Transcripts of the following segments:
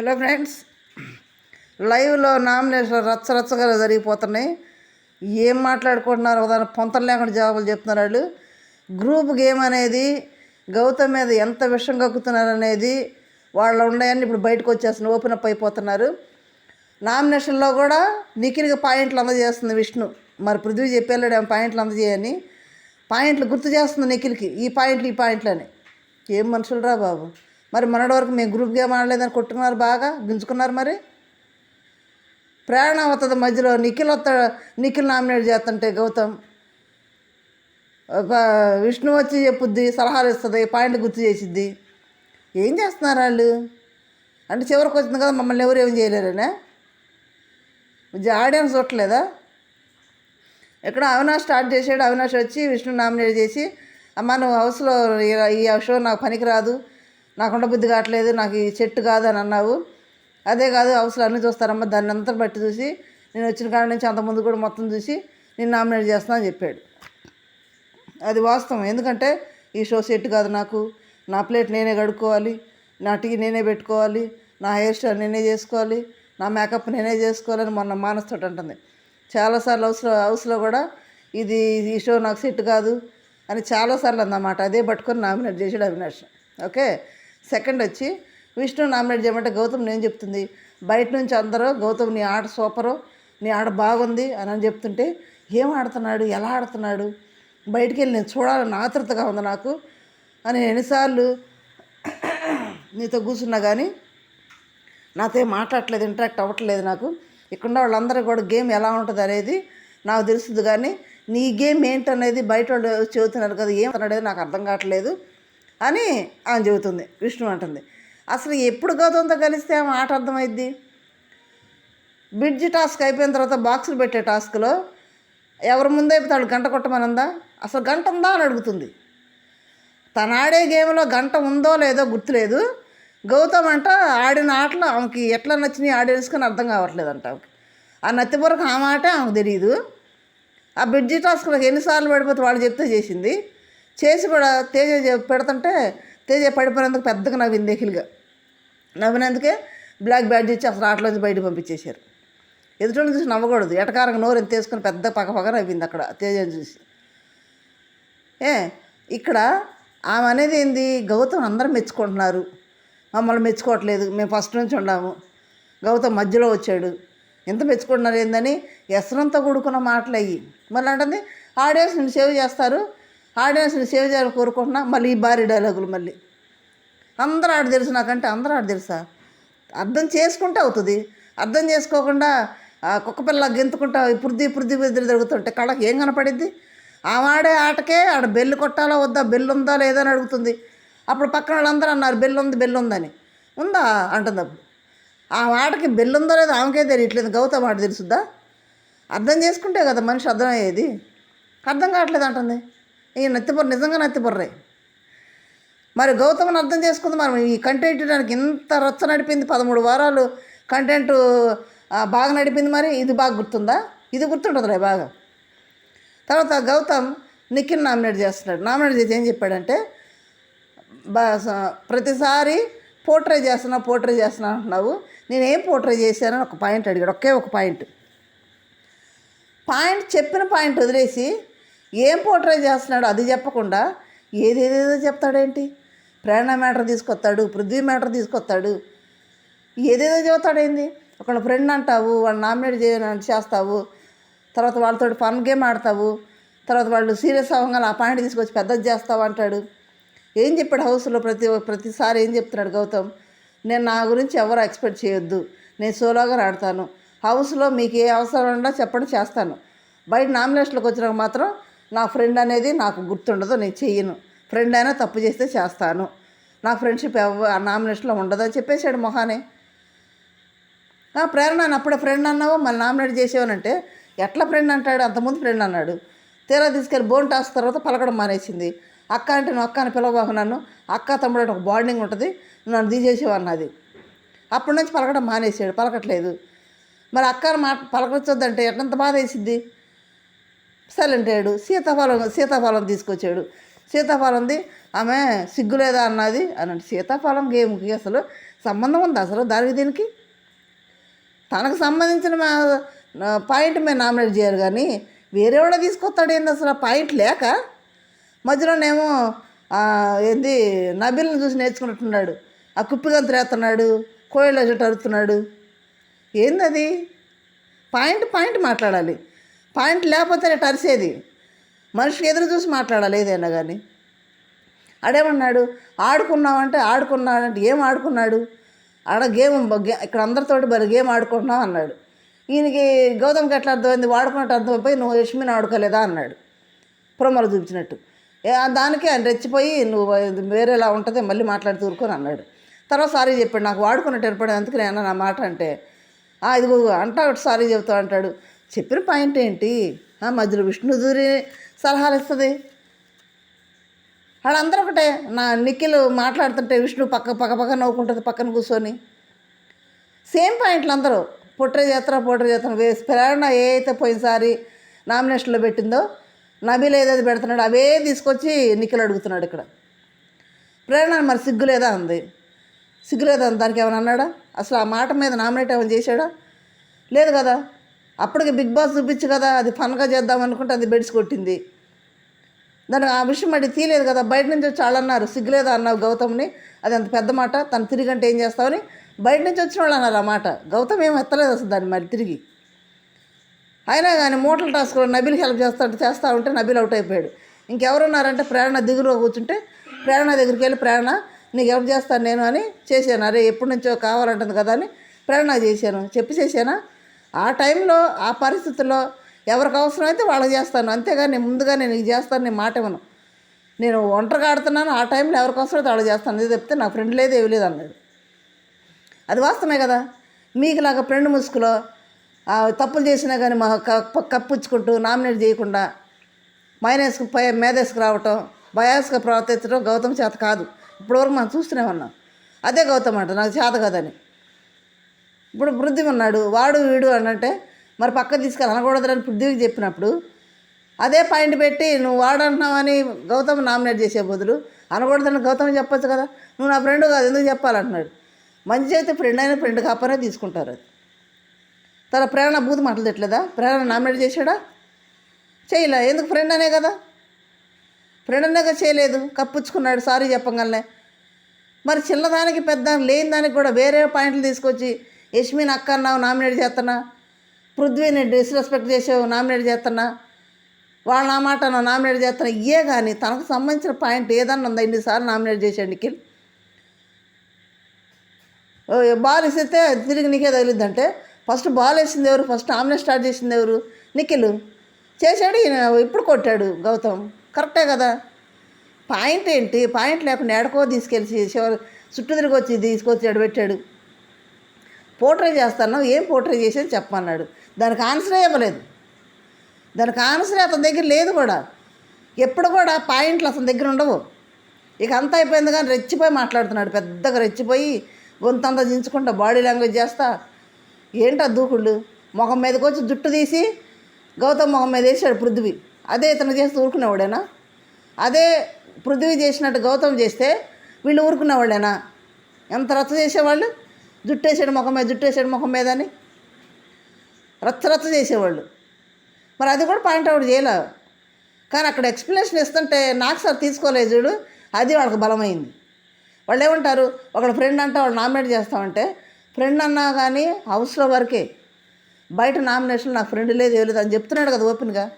Hello friends లైవ్లో nomination రచ్చరచ్చగా జరిగిపోతున్నాయి. ఏం మాట్లాడుకుంటున్నారు? దాని పొంతలు లేకుండా జవాబులు చెప్తున్నారు వాళ్ళు. గ్రూప్ గేమ్ అనేది గౌతమ్ మీద ఎంత విషం కక్కుతున్నారు అనేది వాళ్ళు ఉన్నాయని ఇప్పుడు బయటకు వచ్చేస్తున్నారు ఓపెన్ అప్ అయిపోతున్నారు. నామినేషన్లో కూడా నిఖిల్కి పాయింట్లు అందజేస్తుంది విష్ణు. మరి పృథ్వీ చెప్పేళ్ళాడు ఏం పాయింట్లు అందజేయని. పాయింట్లు గుర్తు చేస్తుంది నిఖిల్కి ఈ పాయింట్లు ఈ పాయింట్లు అని. ఏం మనుషులు రా బాబు? మరి మొన్నటి వరకు మేము గ్రూప్ గేమ్ ఆడలేదని కొట్టుకున్నారు బాగా గింజుకున్నారు మరి. ప్రేరణ అవుతుంది మధ్యలో నిఖిల్ వస్తాడు నిఖిల్ నామినేట్ చేస్తుంటే గౌతమ్. ఒక విష్ణు వచ్చి చెప్పుద్ది సలహాలు ఇస్తుంది పాయింట్ గుర్తు చేసిద్ది. ఏం చేస్తున్నారు వాళ్ళు అంటే చివరికి వచ్చింది కదా మమ్మల్ని ఎవరు ఏం చేయలేరనే? ఆడియన్స్ చూడలేదా ఇక్కడ అవినాష్ స్టార్ట్ చేసాడు అవినాష్ వచ్చి విష్ణు నామినేట్ చేసి అమ్మ నువ్వు హౌస్లో ఈ- ఈ షో నాకు పనికిరాదు నాకు ఉండబుద్ధి కావట్లేదు నాకు ఈ చెట్టు కాదు అని అన్నావు. అదే కాదు అవసరం అన్నీ చూస్తారమ్మా దాన్ని అంతా బట్టి చూసి నేను వచ్చిన కాడ నుంచి అంతకుముందు కూడా మొత్తం చూసి నేను నామినేట్ చేస్తాను అని చెప్పాడు. అది వాస్తవం. ఎందుకంటే ఈ షో సెట్ కాదు నాకు. నా ప్లేట్ నేనే కడుక్కోవాలి నా టీ నేనే పెట్టుకోవాలి నా హెయిర్ స్టైల్ నేనే చేసుకోవాలి నా మేకప్ నేనే చేసుకోవాలని మొన్న మానస్తోటి అంటుంది. చాలాసార్లు హౌస్లో హౌస్లో కూడా ఇది ఈ షో నాకు సెట్ కాదు అని చాలాసార్లు అందన్నమాట అదే పట్టుకొని నామినేట్ చేసాడు అవినాష్. ఓకే? సెకండ్ వచ్చి విష్ణు నామినేట్ చేయమంటే గౌతమ్ నేను చెప్తుంది. బయట నుంచి అందరూ గౌతమ్ నీ ఆట సూపరు నీ ఆట బాగుంది అని అని చెప్తుంటే ఏం ఆడుతున్నాడు? ఎలా ఆడుతున్నాడు? బయటికి వెళ్ళి నేను చూడాలని ఆతృతగా ఉంది నాకు అని ఎన్నిసార్లు నీతో కూర్చున్నా కానీ నాతో ఏం మాట్లాడట్లేదు ఇంటరాక్ట్ అవ్వట్లేదు నాకు. ఇక్కడ వాళ్ళందరూ కూడా గేమ్ ఎలా ఉంటుంది అనేది నాకు తెలుస్తుంది కానీ నీ గేమ్ ఏంటనేది బయట వాళ్ళు చెబుతున్నారు కదా ఏం అనేది నాకు అర్థం కావట్లేదు. అని ఆమె చెబుతుంది. విష్ణు అంటుంది. అసలు ఎప్పుడు గౌతంతో కలిస్తే ఆమె ఆట అర్థమైద్ది? బ్రిడ్జ్ టాస్క్ అయిపోయిన తర్వాత బాక్సులు పెట్టే టాస్క్లో ఎవరి ముందే అయిపోతాడు గంట కొట్టమనందా? అసలు గంట ఉందా అని అడుగుతుంది. తను ఆడే గేమ్లో గంట ఉందో లేదో గుర్తులేదు. గౌతమ్ అంట ఆడిన ఆటలు ఆమెకి ఎట్లా నచ్చినాయి ఆడియన్స్ అర్థం కావట్లేదంట ఆమెకి. ఆ నత్తిపురకు ఆ మాటే ఆమెకు తెలియదు ఆ బ్రిడ్జి టాస్క్లకు ఎన్నిసార్లు పడిపోతే వాళ్ళు చెప్తే చేసింది? చేసి కూడా తేజ పెడుతుంటే తేజ పడిపోయినందుకు పెద్దగా నవ్వింది ఎకిలిగా నవ్వినందుకే బ్లాక్ బ్యాడ్ ఇచ్చి అసలు ఆటలోంచి బయట పంపించేశారు. ఎదుటి చూసి నవ్వకూడదు. ఎటకారంగా నోరు ఎంత తీసుకుని పెద్ద పక్క పక్క నవ్వింది అక్కడ తేజని చూసి. ఏ ఇక్కడ ఆమె అనేది ఏంది? గౌతమ్ అందరూ మెచ్చుకుంటున్నారు. మమ్మల్ని మెచ్చుకోవట్లేదు. మేము ఫస్ట్ నుంచి ఉన్నాము. గౌతమ్ మధ్యలో వచ్చాడు. ఎంత మెచ్చుకుంటున్నారు ఏందని? ఎసరంతో కూడుకున్న మాటలు అయ్యి మళ్ళీ అంటే అంటుంది నేను సేవ్ చేస్తారు. ఆడియన్స్ని సేవ్ చేయాలని కోరుకుంటున్నా మళ్ళీ ఈ భారీ డైలాగులు మళ్ళీ. అందరూ ఆడ తెలుసు నాకంటే అందరూ ఆడ తెలుసా? అర్థం చేసుకుంటే అవుతుంది. అర్థం చేసుకోకుండా కుక్కపిల్ల కుక్క పిల్ల గెంతుకుంటా పృథ్వీ పృథ్వీ పృథ్వీ తిరుగుతుంటే కళ్ళకి ఏం కనపడిద్ది? ఆమె ఆడే ఆటకే ఆడ బెల్లు కొట్టాలా వద్దా బెల్లు ఉందా లేదా అని అడుగుతుంది. అప్పుడు పక్కన వాళ్ళందరూ అన్నారు బెల్లు ఉంది బెల్లు ఉందని ఉందా? అంటుంది అప్పుడు. ఆ ఆటకి బెల్లు ఉందో లేదో ఆమెకే తెలియట్లేదు. గౌతమ్ ఆట తెలుసుద్దా? అర్థం చేసుకుంటే కదా మనిషి అర్థమయ్యేది. అర్థం కావట్లేదు అంటుంది. ఈ నత్తిపొర్ర నిజంగా నత్తిపొర్రే. మరి గౌతమ్ని అర్థం చేసుకుంది మరి ఈ కంటెంట్ నాకు ఇంత రచ్చ నడిపింది పదమూడు వారాలు. కంటెంట్ బాగా నడిపింది మరి. ఇది బాగా గుర్తుందా? ఇది గుర్తుంటుందిలే బాగా. తర్వాత గౌతమ్ నిఖిల్ నామినేట్ చేస్తున్నాడు. నామినేట్ చేసి ఏం చెప్పాడంటే బా ప్రతిసారి పోర్ట్రే చేస్తున్నా పోర్ట్రే చేస్తున్నా అంటున్నావు. నేను ఏం పోర్ట్రే చేశానని ఒక పాయింట్ అడిగాడు. ఒకే ఒక పాయింట్ పాయింట్ చెప్పిన పాయింట్ వదిలేసి ఏం పోర్ట్రై చేస్తున్నాడు అది చెప్పకుండా ఏదేదేదో చెప్తాడేంటి? ప్రేరణ మ్యాటర్ తీసుకొస్తాడు పృథ్వీ మ్యాటర్ తీసుకొస్తాడు. ఏదేదో చెబుతాడేంది? ఒకళ్ళ ఫ్రెండ్ అంటావు వాళ్ళు నామినేట్ చేయ చేస్తావు తర్వాత వాళ్ళతో ఫన్ గేమ్ ఆడతావు తర్వాత వాళ్ళు సీరియస్ అవ్వగానే ఆ పాయింట్ తీసుకొచ్చి పెద్దది చేస్తావు అంటాడు. ఏం చెప్పాడు హౌస్లో ప్రతి ప్రతిసారి ఏం చెప్తున్నాడు గౌతమ్? నేను నా గురించి ఎవరు ఎక్స్పెక్ట్ చేయొద్దు. నేను సోలోగా ఆడతాను. హౌస్లో మీకు ఏ అవసరం ఉన్నా చెప్పండి చేస్తాను. బయట నామినేషన్లోకి వచ్చినాక మాత్రం నా ఫ్రెండ్ అనేది నాకు గుర్తుండదు నేను చెయ్యను. ఫ్రెండ్ అయినా తప్పు చేస్తే చేస్తాను. నా ఫ్రెండ్షిప్ ఆ నామినేషన్లో ఉండదు అని చెప్పేశాడు మొహానే. నా ప్రేరణ అప్పుడే ఫ్రెండ్ అన్నావు? మళ్ళీ నామినేట్ చేసేవనంటే ఎట్లా ఫ్రెండ్ అంటాడు? అంతకుముందు ఫ్రెండ్ అన్నాడు. తీరా తీసుకెళ్ళి బోన్ టాస్ తర్వాత పలకడం మానేసింది. అక్క అంటే నువ్వు అక్క అని పిలవబాకు నన్ను. అక్క తమ్ముడు అంటే ఒక బాండింగ్ ఉంటుంది. నువ్వు నన్ను తీసేసేవు అన్నది అప్పటి నుంచి పలకడం మానేసాడు పలకట్లేదు. మరి అక్కని మాట పలకరించొద్దంటే ఎట్లంత బాధ వేసిద్ది? సైలెంట్ సీతాఫలం సీతాఫలం తీసుకొచ్చాడు. సీతాఫలంది ఆమె సిగ్గులేదా అన్నది? అని సీతాఫలం గేమ్కి అసలు సంబంధం ఉంది అసలు దానికి దీనికి? తనకు సంబంధించిన మా- పాయింట్ మేము నామినేట్ చేయాలి కానీ వేరే తీసుకొస్తాడు ఏంది అసలు ఆ పాయింట్ లేక? మధ్యలోనేమో ఏంది నబిల్ని చూసి నేర్చుకున్నట్టున్నాడు. ఆ కుప్పిగంతులు వేస్తున్నాడు కోయిల చెట్టు అరుతున్నాడు ఏంది అది పాయింట్ పాయింట్ మాట్లాడాలి. పాయింట్ లేకపోతే టరిసేది. అరిసేది మనిషికి ఎదురు చూసి మాట్లాడాలి ఏదైనా కానీ ఆడేమన్నాడు? ఆడుకున్నావంటే ఆడుకున్నాడంటే ఏం ఆడుకున్నాడు? ఆడ గేమ్ ఇక్కడ అందరితోటి మరి గేమ్ ఆడుకుంటున్నావు అన్నాడు. ఈయనకి గౌతమ్కి ఎట్లా అర్థమైంది? వాడుకున్నట్టు అర్థమైపోయి నువ్వు యష్మిని ఆడుకోలేదా అన్నాడు. ప్రొమలు చూపించినట్టు. ఏ, దానికి ఆయన రెచ్చిపోయి నువ్వు వేరేలా ఉంటుంది మళ్ళీ మాట్లాడి తూరుకొని అన్నాడు. తర్వాత సారీ చెప్పాడు. నాకు వాడుకున్నట్టు ఏర్పడింది అందుకు నేను నా మాట అంటే ఇది ఇదిగో అంటాడు సారీ చెబుతా అంటాడు. చెప్పిన పాయింట్ ఏంటి? ఆ, మధ్యలో విష్ణుదూరి సలహాలు ఇస్తుంది. వాళ్ళందరూ ఒకటే నా నిఖిల్ మాట్లాడుతుంటే విష్ణు పక్క పక్క పక్క నవ్వుకుంటుంది పక్కన కూర్చొని. సేమ్ పాయింట్లు అందరూ పొట్రే చేస్తారా పొట్రే చేస్తారా వేసి ప్రేరణ ఏ అయితే పోయినసారి నామినేషన్లో పెట్టిందో నబీలు ఏదైతే పెడుతున్నాడు అవే తీసుకొచ్చి నిఖిల్ అడుగుతున్నాడు ఇక్కడ. ప్రేరణ మరి సిగ్గు లేదా ఉంది సిగ్గు లేదా దానికి ఏమైనా అన్నాడా? అసలు ఆ మాట మీద నామినేట్ ఏమైనా చేశాడా? లేదు కదా? అప్పటికి బిగ్ బాస్ చూపించు కదా అది ఫన్గా చేద్దాం అనుకుంటే అది బెడ్స్ కొట్టింది. దాని ఆ విషయం అది తీయలేదు కదా బయట నుంచి వచ్చి వాళ్ళు అన్నారు సిగ్గులేదా అన్నావు గౌతమ్ని? అది అంత పెద్ద మాట తను తిరిగి అంటే ఏం చేస్తావని బయట నుంచి వచ్చిన వాళ్ళు అన్నారు ఆ మాట. గౌతమ్ ఏం ఎత్తలేదు అసలు దాన్ని మరి తిరిగి. అయినా కానీ మూటలు టాస్క్ నబీల్కి హెల్ప్ చేస్తా చేస్తా ఉంటే నబీల్ అవుట్ అయిపోయాడు. ఇంకెవరున్నారంటే ప్రేరణ దిగులో కూర్చుంటే ప్రేరణ దగ్గరికి వెళ్ళి ప్రేరణ నీకు హెల్ప్ చేస్తాను నేను అని చేశాను. అరే ఎప్పటి నుంచో కావాలంటుంది కదా అని ప్రేరణ చేశాను. చెప్పి చేశానా? ఆ టైంలో ఆ పరిస్థితుల్లో ఎవరికి అవసరమైతే వాళ్ళకి చేస్తాను. అంతేగాని ముందుగా నేను ఇది చేస్తాను నేను మాట ఇవ్వను నేను ఒంటరిగా ఆడుతున్నాను ఆ టైంలో ఎవరికి అవసరమైతే వాళ్ళకి చేస్తాను. ఇది చెప్తే నా ఫ్రెండ్ లేదు ఏమి లేదు అన్నాడు. అది వాస్తవమే కదా. మీకు లాగా ఫ్రెండ్ ముసుగులో తప్పులు చేసినా కానీ మా క- కప్పించుకుంటూ నామినేట్ చేయకుండా మైనస్కి పై మేధస్కి రావటం బయాస్గా ప్రవర్తించడం గౌతమ్ చేత కాదు. ఇప్పటివరకు మనం చూస్తూనే ఉన్నాం. అదే గౌతమ్ అంట నాకు చేత కాదని. ఇప్పుడు పృథ్వీ ఉన్నాడు వాడు వీడు అని అంటే మరి పక్క తీసుకెళ్ళి అనకూడదని పృథ్వీకి చెప్పినప్పుడు అదే పాయింట్ పెట్టి నువ్వు వాడంటున్నావని గౌతమ్ నామినేట్ చేసే బదులు అనకూడదని గౌతమ్ చెప్పొచ్చు కదా నువ్వు నా ఫ్రెండ్ కాదు ఎందుకు చెప్పాలంటున్నాడు. మంచి అయితే ఫ్రెండ్ అయిన ఫ్రెండ్ కాపనే తీసుకుంటారు అది. తన ప్రేరణ బూత్ మాటలు తిట్టలేదా? ప్రేరణ నామినేట్ చేశాడా? చేయలే ఎందుకు ఫ్రెండ్ అనే కదా? ఫ్రెండ్ అనేగా చేయలేదు కప్పుచ్చుకున్నాడు సారీ చెప్పగలనే మరి చిన్నదానికి పెద్ద లేని దానికి కూడా వేరే పాయింట్లు తీసుకొచ్చి యష్మిన్ అక్క అన్నావు నామినేట్ చేస్తున్నా పృథ్వీని డిస్రెస్పెక్ట్ చేసావు నామినేట్ చేస్తున్నా వాళ్ళ నా మాట నామినేట్ చేస్తున్నా ఇయే కానీ తనకు సంబంధించిన పాయింట్ ఏదన్నా ఉందా? ఇన్నిసార్లు నామినేట్ చేశాడు నిఖిల్. బాల్ ఇస్తే తిరిగి నీకే తగిలిద్దంటే ఫస్ట్ బాల్ వేసింది ఎవరు? ఫస్ట్ ఆమ్లెట్ స్టార్ట్ చేసింది ఎవరు? నిఖిల్. చేశాడు ఇప్పుడు కొట్టాడు గౌతమ్. కరెక్టే కదా. పాయింట్ ఏంటి? పాయింట్ లేకుండా ఎడకో తీసుకెళ్ళి చివరి చుట్టూ తిరిగి వచ్చి తీసుకొచ్చి ఎడబెట్టాడు పెట్టాడు పోర్ట్రే చేస్తాను ఏం పోట్రే చేసేది చెప్పమన్నాడు. దానికి ఆన్సరే ఇవ్వలేదు. దానికి ఆన్సరే అతని దగ్గర లేదు కూడా. ఎప్పుడు కూడా పాయింట్లు అతని దగ్గర ఉండవు. ఇక అంతా అయిపోయింది కానీ రెచ్చిపోయి మాట్లాడుతున్నాడు. పెద్దగా రెచ్చిపోయి గొంతంతా దించుకుంటా బాడీ లాంగ్వేజ్ చేస్తా. ఏంటా దూకుళ్ళు? మొహం మీదకి వచ్చి జుట్టు తీసి గౌతమ్ ముఖం మీద వేసాడు పృథ్వీ. అదే ఇతను చేస్తే ఊరుకునేవాడేనా? అదే పృథ్వీ చేసినట్టు గౌతమ్ చేస్తే వీళ్ళు ఊరుకునేవాళ్ళేనా? ఎంత రచ్చ చేసేవాళ్ళు? జుట్టు ముఖం మీద జుట్టు ముఖం మీద అని రచ్చ రచ్చ చేసేవాళ్ళు. మరి అది కూడా పాయింట్ అవుట్ చేయలే. కానీ అక్కడ ఎక్స్ప్లెనేషన్ ఇస్తుంటే నాకు సార్ తీసుకోలేదు చూడు అది వాళ్ళకి బలమైంది. వాళ్ళు ఏమంటారు ఒకడు ఫ్రెండ్ అంటే వాళ్ళు నామినేట్ చేస్తామంటే ఫ్రెండ్ అన్నా కానీ హౌస్లో వరకే బయట నామినేషన్ నాకు ఫ్రెండ్ లేదు ఏం లేదు అని చెప్తున్నాడు కదా ఓపెన్గా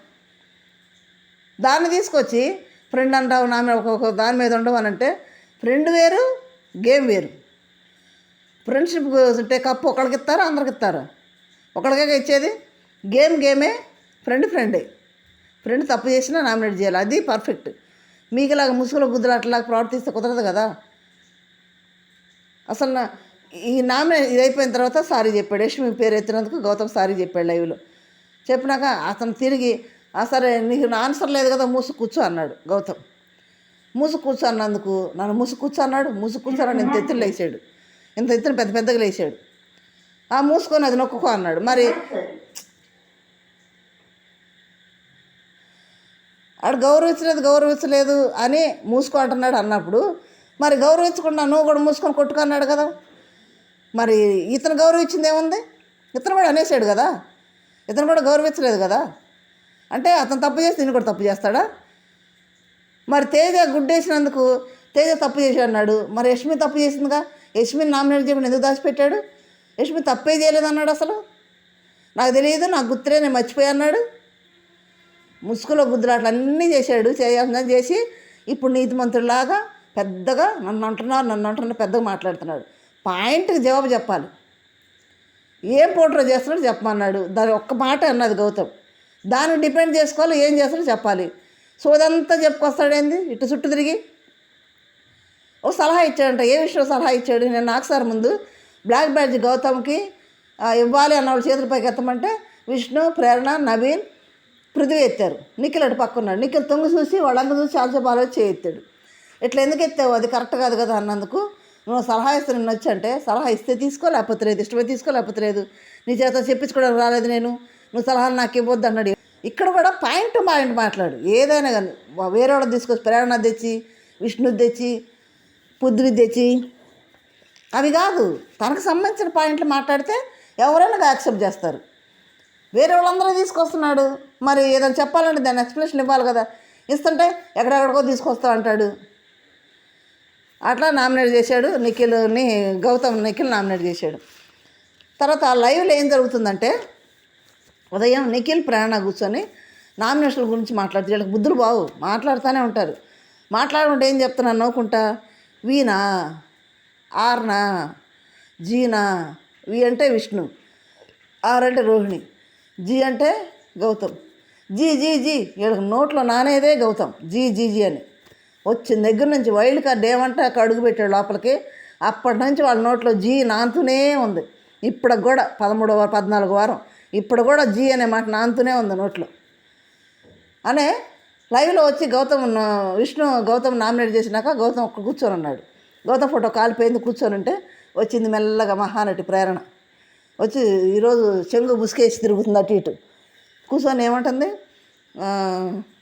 దాన్ని తీసుకొచ్చి ఫ్రెండ్ అంటావు నామినే ఒక్కొక్క దాని మీద ఉండవు అని అంటే ఫ్రెండ్ వేరు గేమ్ వేరు. ఫ్రెండ్షిప్ ఉంటే కప్పు ఒకరికి ఇస్తారా అందరికి ఇస్తారా. ఒకరికే ఇచ్చేది. గేమ్ గేమే ఫ్రెండ్ ఫ్రెండే. ఫ్రెండ్ తప్పు చేసినా నామినేట్ చేయాలి. అది పర్ఫెక్ట్. మీకులాగా ముసుగులో బుద్ధులు అట్లాగా ప్రవర్తిస్తే కుదరదు కదా. అసలు నా ఈ నామినే ఇది అయిపోయిన తర్వాత సారీ చెప్పాడు. యశ్మి పేరు ఎత్తినందుకు గౌతమ్ సారీ చెప్పాడు లైవ్లో. చెప్పినాక అతను తిరిగి "ఆ, సరే నీకు నా ఆన్సర్ లేదు కదా మూసు కూర్చో అన్నాడు గౌతమ్. మూసు కూర్చో అన్నందుకు నన్ను మూసు కూర్చో అన్నాడు. మూసు కూర్చోనని నేను ఇంత ఎత్తులు లేచాడు. ఇంత ఇతను పెద్ద పెద్దగా లేచాడు. ఆ మూసుకొని అది నొక్కుకో అన్నాడు. మరి ఆడు గౌరవించలేదు గౌరవించలేదు అని మూసుకో అంటున్నాడు అన్నప్పుడు మరి గౌరవించకుండా నువ్వు కూడా మూసుకొని కొట్టుకున్నాడు కదా. మరి ఇతను గౌరవించింది ఏముంది? ఇతను కూడా అనేసాడు కదా. ఇతను కూడా గౌరవించలేదు కదా. అంటే అతను తప్పు చేస్తే నేను కూడా తప్పు చేస్తాడా? మరి తేజ గుడ్డేసినందుకు తేజ తప్పు చేశాడు అన్నాడు. మరి యష్మి తప్పు చేసిందిగా? యశ్మిని నామినేట్ చేయమని ఎందుకు దాచిపెట్టాడు? యష్మి తప్పే చేయలేదు అన్నాడు అసలు? నాకు తెలియదు నాకు గుర్తులే నేను మర్చిపోయా అన్నాడు? ముసుగులో గుద్దులాట్లు అన్నీ చేశాడు చేయాల్సిందని చేసి ఇప్పుడు నీతిమంతుడిలాగా పెద్దగా నన్ను అంటున్నారు నన్ను అంటున్నారు పెద్దగా మాట్లాడుతున్నాడు. పాయింట్కి జవాబు చెప్పాలి. ఏం పోట్రో చేస్తున్నాడో చెప్పమన్నాడు. దాని ఒక్క మాట అన్నది గౌతమ్. దాన్ని డిపెండ్ చేసుకోవాలి ఏం చేస్తాడో చెప్పాలి. సోదంతా చెప్పుకొస్తాడేంది ఇటు చుట్టూ తిరిగి. ఓ సలహా ఇచ్చాడంట ఏ విషయంలో సలహా ఇచ్చాడు? నేను నాకు సార్ ముందు బ్లాక్ బ్యాడ్జ్ గౌతమ్కి ఇవ్వాలి అన్న వాళ్ళు చేతుల పైకి ఎత్తమంటే విష్ణు ప్రేరణ నవీన్ పృథ్వీ ఎత్తారు. నిఖిల్ అటు పక్కన్నాడు నిఖిల్ తొంగి చూసి వాళ్ళందరూ చూసి చాలాసేపు ఆలోచి చేయి ఎత్తాడు. ఇట్లా ఎందుకు ఎత్తావు? అది కరెక్ట్ కాదు కదా అన్నందుకు నువ్వు సలహా ఇస్తే నేను వచ్చంటే సలహా ఇస్తే తీసుకో లేకపోతే లేదు. ఇష్టమే తీసుకో లేకపోతే లేదు. నీ చేత చెప్పించుకోవడానికి రాలేదు నేను. నువ్వు సలహాలు నాకు ఇవ్వద్దు అన్నాడు. ఇక్కడ కూడా పాయింట్ పాయింట్ మాట్లాడు. ఏదైనా కానీ వేరే వాళ్ళు తీసుకొచ్చి ప్రేరణ తెచ్చి విష్ణు తెచ్చి పృథ్వీ తెచ్చి. అవి కాదు తనకు సంబంధించిన పాయింట్లు మాట్లాడితే ఎవరైనా యాక్సెప్ట్ చేస్తారు. వేరే వాళ్ళందరూ తీసుకొస్తున్నాడు. మరి ఏదైనా చెప్పాలంటే దాని ఎక్స్ప్లెనేషన్ ఇవ్వాలి కదా. ఇస్తుంటే ఎక్కడెక్కడికో తీసుకొస్తా అంటాడు. అట్లా నామినేట్ చేశాడు నిఖిల్ని గౌతమ్ నిఖిల్ నామినేట్ చేశాడు. తర్వాత ఆ లైవ్లో ఏం జరుగుతుందంటే ఉదయం నిఖిల్ ప్రేరణ కూర్చొని నామినేషన్ల గురించి మాట్లాడుతూ వీళ్ళకి బుద్ధులు బావు మాట్లాడుతూనే ఉంటారు. మాట్లాడుకుంటే ఏం చెప్తున్నాను నవ్వుకుంటా? వీనా ఆర్నా జీనా వి అంటే విష్ణు ఆర్ అంటే రోహిణి జీ అంటే గౌతమ్. జీ జీ జీ వీళ్ళకి నోట్లో నానేదే గౌతమ్ జీ జీ జీ అని. వచ్చిన దగ్గర నుంచి వైల్డ్ కార్డ్ ఏమంటే అక్కడ అడుగు పెట్టాడు లోపలికి. అప్పటి నుంచి వాళ్ళ నోట్లో జీ నానుతూనే ఉంది. ఇప్పుడు కూడా పదమూడవ వారం పద్నాలుగు వారం. ఇప్పుడు కూడా జీ అనే మాట నానుతూనే ఉంది నోట్లో. అనే లైవ్లో వచ్చి గౌతమ్ విష్ణు గౌతమ్ నామినేట్ చేసినాక గౌతమ్ ఒక్క కూర్చొని ఉన్నాడు. గౌతమ్ ఫోటో కాలిపోయింది కూర్చొని ఉంటే వచ్చింది మెల్లగా మహానటి ప్రేరణ. వచ్చి ఈరోజు చెంగు బుసుకేసి తిరుగుతుంది అటు ఇటు. కూర్చొని ఏమంటుంది?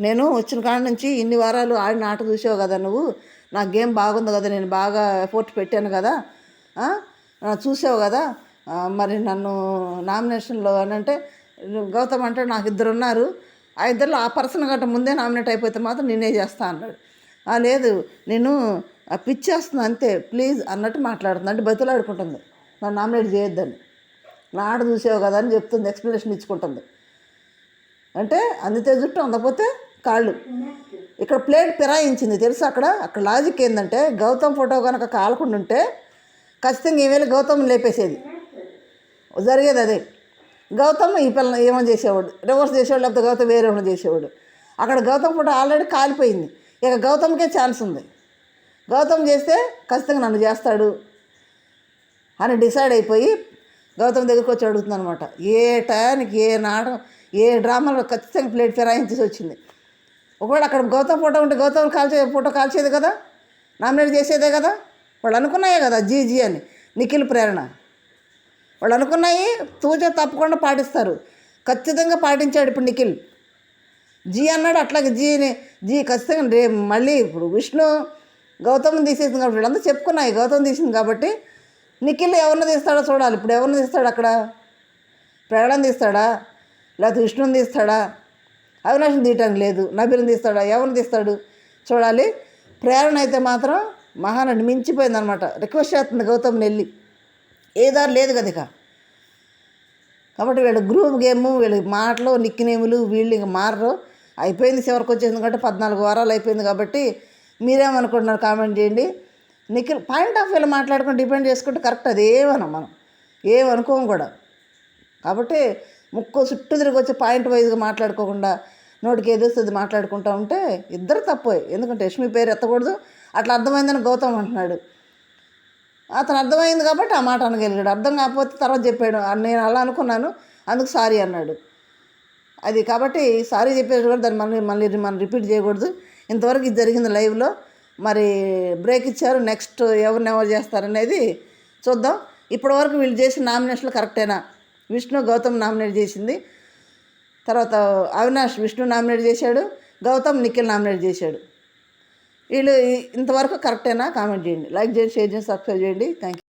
నేను వచ్చిన కాడ నుంచి ఇన్ని వారాలు ఆడిన ఆట చూసావు కదా నువ్వు? నా గేమ్ బాగుంది కదా నేను బాగా ఎఫోర్ట్ పెట్టాను కదా. చూసావు కదా? మరి నన్ను నామినేషన్లో అని అంటే గౌతమ్ అంటే నాకు ఇద్దరు ఉన్నారు. ఆ ఇద్దరిలో ఆ పర్సన్ గట్ట ముందే నామినేట్ అయిపోతే మాత్రం నేనే చేస్తా అన్నాడు. "ఆ, లేదు నేను పిచ్చేస్తుంది అంతే ప్లీజ్ అన్నట్టు మాట్లాడుతుంది. అంటే బతులాడుకుంటుంది. నన్ను నామినేట్ చేయొద్దని. నా ఆడ చూసావు కదా అని చెప్తుంది ఎక్స్ప్లెనేషన్ ఇచ్చుకుంటుంది. అంటే అందితే జుట్టు అందకపోతే కాళ్ళు. ఇక్కడ ప్లేట్ పిరాయించింది. తెలుసు అక్కడ? అక్కడ లాజిక్ ఏంటంటే గౌతమ్ ఫోటో కనుక కాలకుండా ఉంటే ఖచ్చితంగా ఈవేళ గౌతమ్ లేపేసేది. జరిగేది అదే. గౌతమ్ ఈ పిల్ల ఏమని చేసేవాడు? రివర్స్ చేసేవాడు లేకపోతే గౌతమ్ వేరే ఏమైనా చేసేవాడు? అక్కడ గౌతమ్ ఫోటో ఆల్రెడీ కాలిపోయింది. ఇక గౌతమ్కే ఛాన్స్ ఉంది. గౌతమ్ చేస్తే ఖచ్చితంగా నన్ను చేస్తాడు అని డిసైడ్ అయిపోయి గౌతమ్ దగ్గరికి వచ్చి అడుగుతుంది అనమాట ఏ టయానికి ఏ నాటకం ఏ డ్రామాలో ఖచ్చితంగా ప్లేట్ ఫిరాయించేసి వచ్చింది. ఒకవేళ అక్కడ గౌతమ్ ఫోటో ఉంటే గౌతమ్ కాల్చే ఫోటో కాల్చేది కదా? నామినేట్ చేసేదే కదా? వాళ్ళు అనుకున్నాయే కదా జీజీ అని. నిఖిల్ ప్రేరణ. వాళ్ళు అనుకున్నాయి తూచే తప్పకుండా పాటిస్తారు. ఖచ్చితంగా పాటించాడు ఇప్పుడు నిఖిల్. జీ అన్నాడు అట్లాగే జీని జీ ఖచ్చితంగా రే మళ్ళీ ఇప్పుడు విష్ణు గౌతమ్ తీసేసింది కాబట్టి వీళ్ళందరూ చెప్పుకున్నాయి గౌతమ్ తీసింది కాబట్టి నిఖిల్ ఎవరిని తీస్తాడో చూడాలి. ఇప్పుడు ఎవరిని తీస్తాడు అక్కడ? ప్రేరణ తీస్తాడా? లేకపోతే విష్ణుని తీస్తాడా? అవినాష్ని తీయటానికి లేదు. నబీని తీస్తాడా? ఎవరిని తీస్తాడు? చూడాలి. ప్రేరణ అయితే మాత్రం మహానటి మించిపోయిందనమాట రిక్వెస్ట్ చేస్తుంది గౌతమ్ని వెళ్ళి. ఏ దారి లేదు కదా ఇక. కాబట్టి వీళ్ళ గ్రూప్ గేమ్ వీళ్ళ మాటలు నిక్కినేములు వీళ్ళు ఇంక మారరు. అయిపోయింది చివరికి వచ్చేసింది కాబట్టి పద్నాలుగు వారాలు అయిపోయింది కాబట్టి మీరేమనుకుంటున్నారు కామెంట్ చేయండి. నిఖిల్ పాయింట్ ఆఫ్ వ్యూలో మాట్లాడుకుని డిపెండ్ చేసుకుంటే కరెక్ట్ అది ఏమనం మనం. ఏమనుకోము కూడా. కాబట్టి ముక్కో చుట్టూ తిరిగి వచ్చి పాయింట్ వైజ్గా మాట్లాడుకోకుండా నోటికి ఏదొస్తుంది మాట్లాడుకుంటా ఉంటే ఇద్దరు తప్పోయి ఎందుకంటే యష్మి పేరు ఎత్తకూడదు. అట్లా అర్థమైందని గౌతమ్ అంటున్నాడు. అతను అర్థమైంది కాబట్టి ఆ మాట అనగలిగాడు. అర్థం కాకపోతే తర్వాత చెప్పాడు నేను అలా అనుకున్నాను అందుకు సారీ అన్నాడు. అది కాబట్టి సారీ చెప్పేది కూడా దాన్ని మళ్ళీ మళ్ళీ మనం రిపీట్ చేయకూడదు. ఇంతవరకు ఇది జరిగింది లైవ్లో. మరి బ్రేక్ ఇచ్చారు నెక్స్ట్ ఎవరిని ఎవరు చేస్తారనేది చూద్దాం. ఇప్పటివరకు వీళ్ళు చేసిన నామినేషన్లు కరెక్టేనా? విష్ణు గౌతమ్ నామినేట్ చేసింది. తర్వాత అవినాష్ విష్ణు నామినేట్ చేశాడు గౌతమ్ నిఖిల్ నామినేట్ చేశాడు. వీళ్ళు ఇంతవరకు కరెక్టేనా? కామెంట్ చేయండి. లైక్ చేయండి షేర్ చేయండి సబ్స్క్రైబ్ చేయండి. Thank you